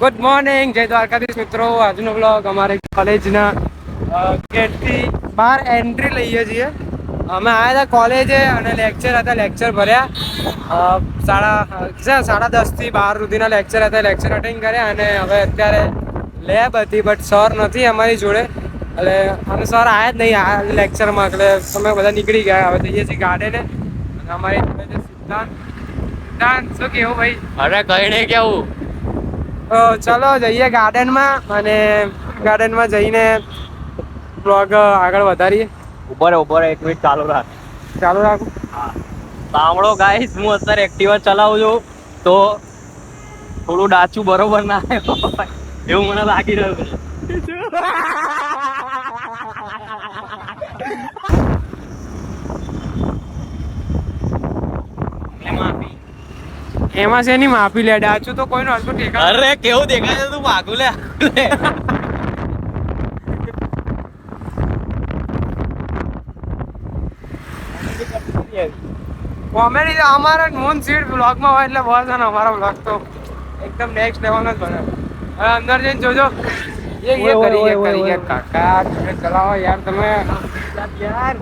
Good morning જય દ્વારકાધીશ મિત્રો. આજનો બ્લોગ અમારે કોલેજના ગેટથી બહાર એન્ટ્રી લઈએ છીએ. અમે આવ્યા હતા કોલેજે અને લેક્ચર હતા લેક્ચર ભર્યા. સાડા સાડા દસથી બાર સુધીના લેક્ચર હતા લેક્ચર અટેન્ડ કર્યા અને હવે અત્યારે લેબ હતી બટ સર નથી અમારી જોડે. એટલે અમે સર આવ્યા જ નહીં, આ લેક્ચરમાં એટલે અમે બધા નીકળી ગયા, હવે જઈએ છીએ ગાર્ડને. અને અમારી જોડે છે સિદ્ધાંત સિદ્ધાંત શું કેવું ભાઈ? અરે કઈ કેવું. તો ચલો જઈએ ગાર્ડનમાં અને ગાર્ડનમાં જઈને બ્લોગ આગળ વધારીએ. ઊભા રેભા એક મિનિટ ચાલુ રાખ. ચાલુ રાખું. સાંભળો ગાઈસ હું અત્યારે એક્ટિવા ચલાવું છું તો થોડું ડાચું બરોબર ના હોય એવું મને લાગી રહ્યું છે. એમાં છે એની માફી લે ડાચું તો કોઈનું હલકું ટેકા અરે કેવું દેખાય છે તું ભાગું લે. કોમેડી અમારા મૂન સીટ બ્લોગમાં હોય એટલે બસ ને અમારો બ્લોગ તો એકદમ નેક્સ્ટ લેવલ જ બને. હવે અંદર જઈને જોજો. એ એ કરી એ કરી એ કાકા તમે ચલાવો યાર તમે. યાર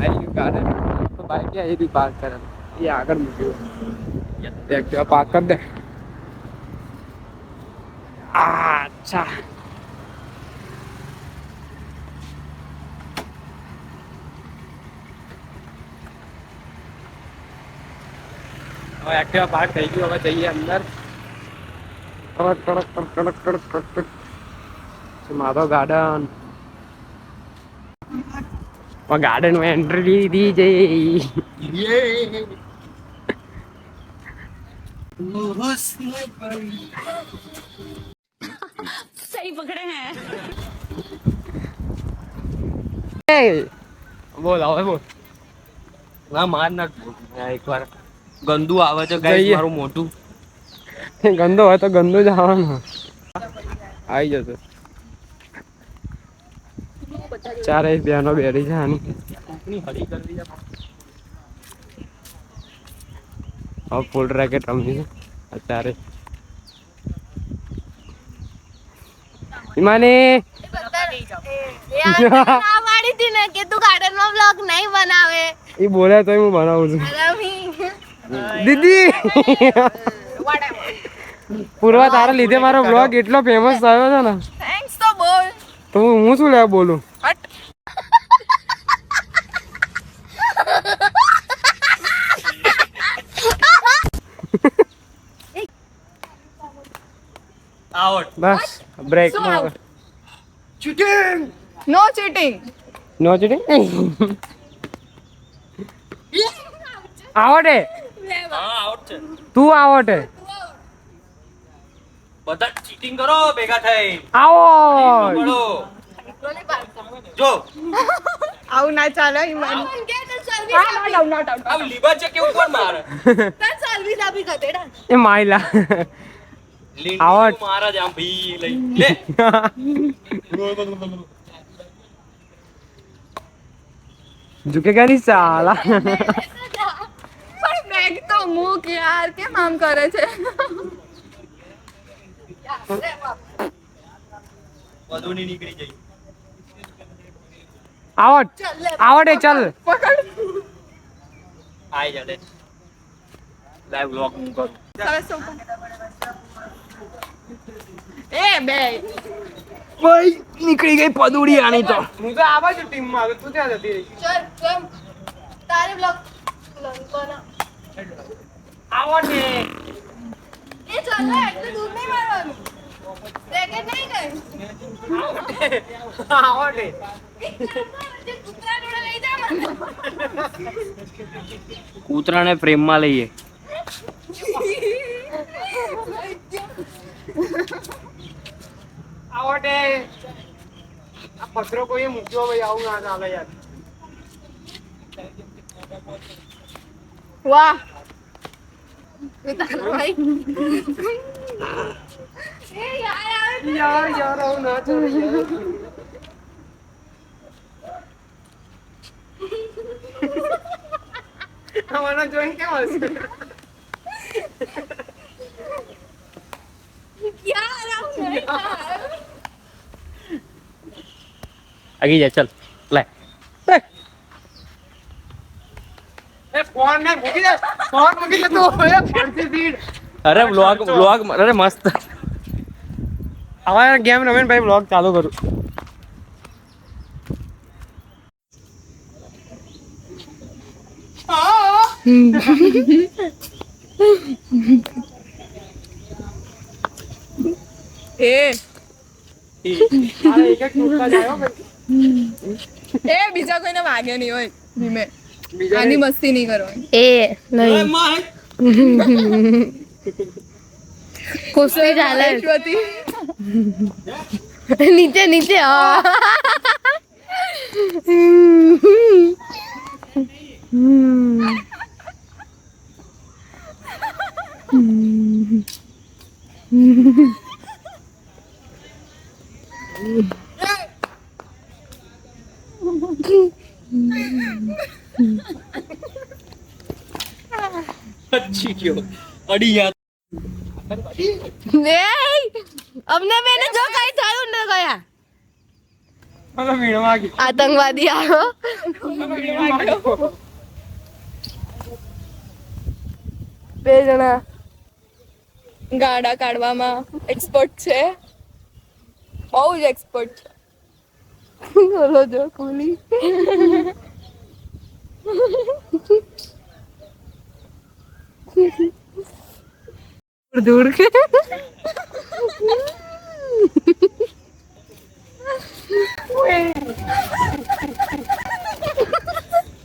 આઈ ગાર્ડન તો બાઈક એ બી પાર્ક કરે. એ આગળ મૂક્યું. એક્ટિવા પાર્ક કરી દે. અચ્છા હવે એક્ટિવા પાર્ક થઈ ગયું. હવે જઈએ અંદર. કડક કડક કડક કડક કડક કડક માધવ ગાર્ડન? ગાર્ડન માં એન્ટ્રી લીધી જઈ सही पकड़े हैं બોલ હવે બોલ ના માર ના એકવાર ગંદુ આવે છે ગાઈસ જઈએ. મારું મોટું ગંદો હોય તો ગંદો જ આવવાનું આવી જશે ચારે બહેનો બેરી છે આની. હવે ફૂલ રેકેટ રમી છે અત્યારે. હિમાની એ બોલે તો હું બનાવું છું. દીદી! પૂર્વા તારા લીધે મારો બ્લોગ એટલો ફેમસ થયો છે ને. થેન્ક્સ તો બોલ. તો હું હું શું લેવા બોલું? આવડ બસ બ્રેક આવું? Cheating no cheating no cheating આવડે હા? આવડ છે. તું હે? બધા ચીટિંગ કરો ભેગા થઈ. આવો! બોલો જો. આવું ના ચાલે ઈમાન આ લીબા છે કેવું કોણ મારે? સર્વિસ આપી ગધેડા એ માયલા. લીંડી આવડ. મારા જ આમ ભી લઈ. લે. ઝુકેગા નહીં સાલા? પણ બેગ તો મૂક યાર કેમ આમ કરે છે? બધું ની નીકળી જઈ આવડ આવડે ચાલ. પકડ. આઈ જાડે. લાઈવ શું એ બે. ભાઈ નીકળી ગઈ પદુડી આની તો. હું તો આવા છું ટીમમાં તું ત્યાં જતી રહી. ચલ ચલ. તારે બ્લોગ આવો ને. એ ચાલ એટલે દૂર નહીં મારવાનું. રેકેટ નહીં ગઈ કૂતરાને પ્રેમમાં લઈએ. આવડે. આ પથરો કોઈ મૂક્યો ભાઈ આવું ના ચાલે યાર. વાહ. તારા ભાઈ એ યાર આવે યાર યાર આવું ના ચાલે યાર. આવાના જોઈને કેમ હશે? યાર આવું નહીં થાય. આગી જા ચલ. લે. અરે વ્લોગ વ્લોગ અરે મસ્ત. હવે ગેમ રમેન ભાઈ બ્લોગ ચાલુ કરું. એ. એક એક ટૂંકા જાય ભાઈ. એ બીજા કોઈને વાગે નહીં હોય ધીમે. બીજા આની મસ્તી નહીં કરવાની. એ નહીં. કુસ્તી ચાલે. નીચે નીચે હા અચ્છી ગયો. અડી યાર અમને બેને જો કઈ થયું ને ગયા. આતંકવાદી આવ્યો. બે જણા ગાડા કાઢવામાં એક્સપર્ટ છે. બહુ જ એક્સપર્ટ છે. બોલો જો કુલી दूर के।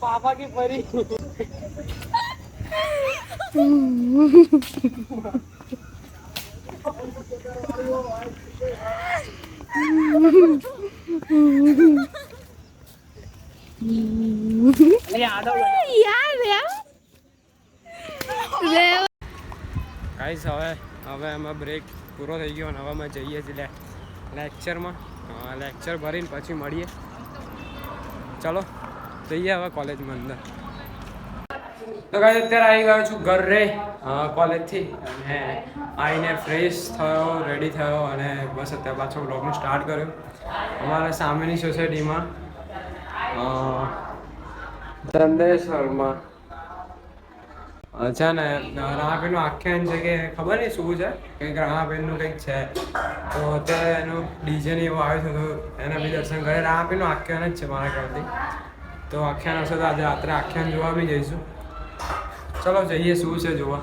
पापा की परी। હવે એમાં બ્રેક પૂરો થઈ ગયો અને હવે અમે જઈએ છીએ લેક્ચરમાં લેક્ચર ભરીને પછી મળીએ. ચલો, જઈએ હવે કોલેજમાં અંદર. તો ગાઈસ અત્યારે આવી ગયો છું ઘરે. કોલેજથી અને આવીને ફ્રેશ થયો રેડી થયો અને બસ અત્યારે પાછો બ્લોગનું સ્ટાર્ટ કર્યું. અમારા સામેની સોસાયટીમાં ચંદેશ્વરમાં છે ને રામાબેનનું આખ્યાન છે કે ખબર નહીં શું છે? કંઈક રામાબેનનું કંઈક છે. તો અત્યારે એનું ડીજે ને એવું આવ્યું છે, તો એના બી દર્શન કરે. રામાબેનનું આખ્યાન જ છે મારા ખ્યાલથી. તો આખ્યાન હશે તો આજે રાત્રે આખ્યાન જોવા બી જઈશું. ચલો જઈએ, શું છે જોવા?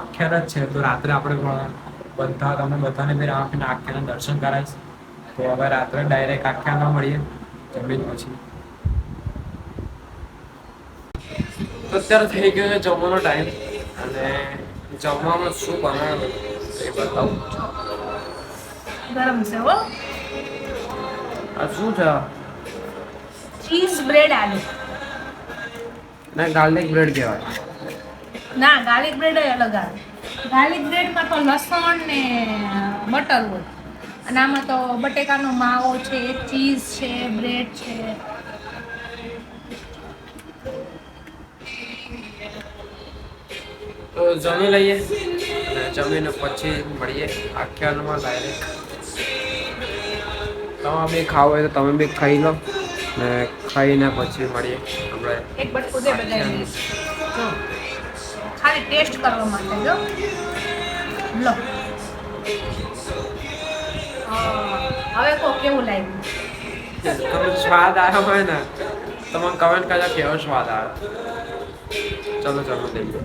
આખ્યાન જ છે. તો રાત્રે આપણે પણ બધા તમે બધાને મેં રામાપીરના આખ્યાનના દર્શન કરાવીશ તો હવે રાત્રે ડાયરેક્ટ આખ્યાનમાં મળીએ. જમીન પછી. તો અત્યારે થઈ ગયો છે જમવાનો ટાઈમ અને જમવામાં શું બનાવ્યું? એ બતાવું. ગરમ છે હો. આ શું છે? ચીઝ બ્રેડ આલુ. ના ગાર્લિક બ્રેડ કહેવાય. ના ગાર્લિક બ્રેડ અલગ આવે. ગાર્લિક બ્રેડમાં તો લસણ ને બટર હોય. અને આમાં તો બટેકાનો માવો છે ચીઝ છે બ્રેડ છે. તો જમી લઈએ. જમીને પછી મળીએ આખ્યાનમાં ડાયરેક્ટ તમે બી ખાવ હોય તો તમે બી ખાઈ લો. ને ખાઈને પછી મળીએ. આપણે એક બટકું દે બધાને જો. ખાલી ટેસ્ટ કરવા માટે, જો. લો. હવે કો, કેવું લાગ્યું? તમને સ્વાદ આવ્યો હોય ને તમે કમેન્ટ કરજો કેવો સ્વાદ આવ્યો. ચલો ચલો લઈએ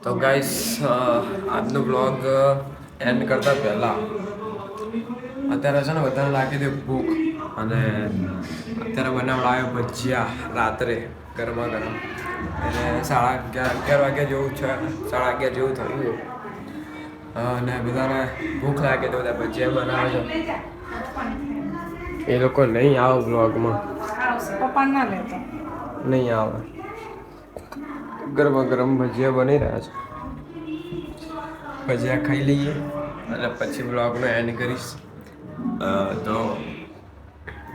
તો ગાઈસ આજનો બ્લોગ એન્ડ કરતા પહેલા. અત્યારે છે ને બધાને લાગી દે ભૂખ. અને અત્યારે બનાવડાયો ભજીયા રાત્રે ગરમા ગરમ. અને સાડા અગિયાર અગિયાર વાગ્યા જેવું છે સાડા અગિયાર જેવું થયું અને બધાને ભૂખ લાગે તો બધા ભજીયા બનાવે છે. એ લોકો નહીં આવે બ્લોગમાં પપ્પા ના લેતો. નહીં આવે. ગરમા ગરમ ભજીયા બની રહ્યા છે. ભજીયા ખાઈ લઈએ અને પછી બ્લોગનો એન્ડ કરીશ. તો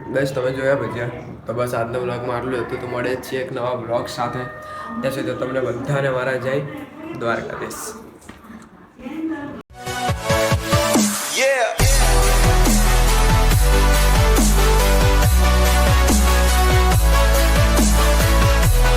બસ તમે જોયા ભજીયા તો બસ આજના બ્લોગમાં આટલું હતું. તો મળે જ છીએ એક નવા બ્લોગ સાથે. ત્યાં સુધી તમને બધાને મારા જય દ્વારકાધીશ.